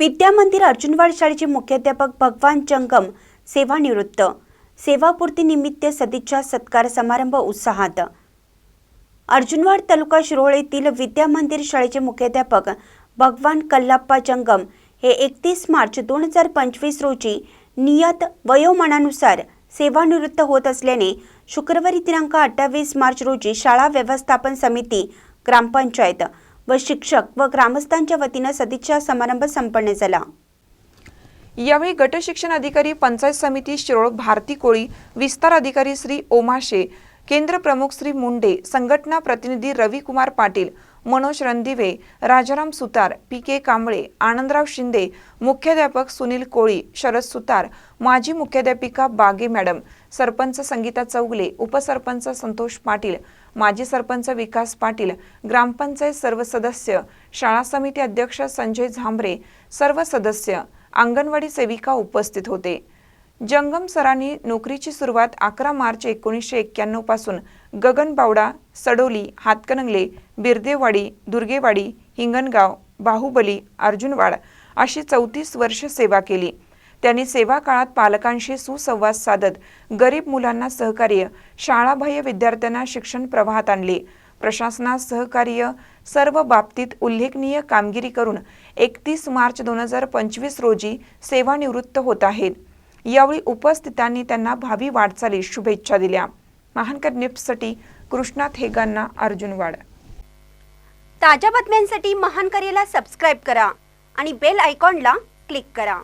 विद्यामंदिर अर्जुनवाड शाळेचे मुख्याध्यापक भगवान जंगम सेवानिवृत्त. सेवापूर्तीनिमित्त सदिच्छा सत्कार समारंभ उत्साहात. अर्जुनवाड तालुका शिरोळ येथील विद्यामंदिर शाळेचे मुख्याध्यापक भगवान कल्लाप्पा जंगम हे एकतीस मार्च दोन हजार पंचवीस रोजी नियत वयोमानानुसार सेवानिवृत्त होत असल्याने शुक्रवारी दिनांक अठ्ठावीस मार्च रोजी शाळा व्यवस्थापन समिती ग्रामपंचायत व शिक्षक व ग्रामस्थांच्या वतीनं सदिच्छा समारंभ संपन्न झाला. यावेळी गटशिक्षण अधिकारी पंचायत समिती शिरोळ भारती कोळी विस्तार अधिकारी श्री ओमाशे केंद्र प्रमुख श्री मुंडे संघटना प्रतिनिधी रविकुमार पाटील मनोज रणदिवे राजाराम सुतार पी के कांबळे आनंदराव शिंदे मुख्याध्यापक सुनील कोळी शरद सुतार माजी मुख्याध्यापिका बागे मॅडम सरपंच संगीता चौगले उपसरपंच संतोष पाटील माजी सरपंच विकास पाटील ग्रामपंचायत सर्व सदस्य शाळा समिती अध्यक्ष संजय झांबरे सर्व सदस्य अंगणवाडी सेविका उपस्थित होते. जंगम सरांनी नोकरीची सुरुवात अकरा मार्च एकोणीसशे एक्क्याण्णवपासून गगनबावडा सडोली हातकणंगले बिर्देवाडी दुर्गेवाडी हिंगणगाव बाहुबली अर्जुनवाड अशी चौतीस वर्ष सेवा केली. त्यांनी सेवा काळात पालकांशी सुसंवाद साधत गरीब मुलांना सहकार्य शाळाबाह्य विद्यार्थ्यांना शिक्षण प्रवाहात आणले. प्रशासनास सहकार्य सर्व बाबतीत उल्लेखनीय कामगिरी करून एकतीस मार्च दोन हजार पंचवीस रोजी सेवानिवृत्त होत आहेत. यावेळी उपस्थितांनी त्यांना भावी वाटचालीस शुभेच्छा दिल्या. महानकर निफ्टसाठी कृष्णा थेगांना अर्जुन अर्जुनवाड ताज्या बातम्यांसाठी महानकरेला सबस्क्राईब करा आणि बेल आयकॉनला क्लिक करा.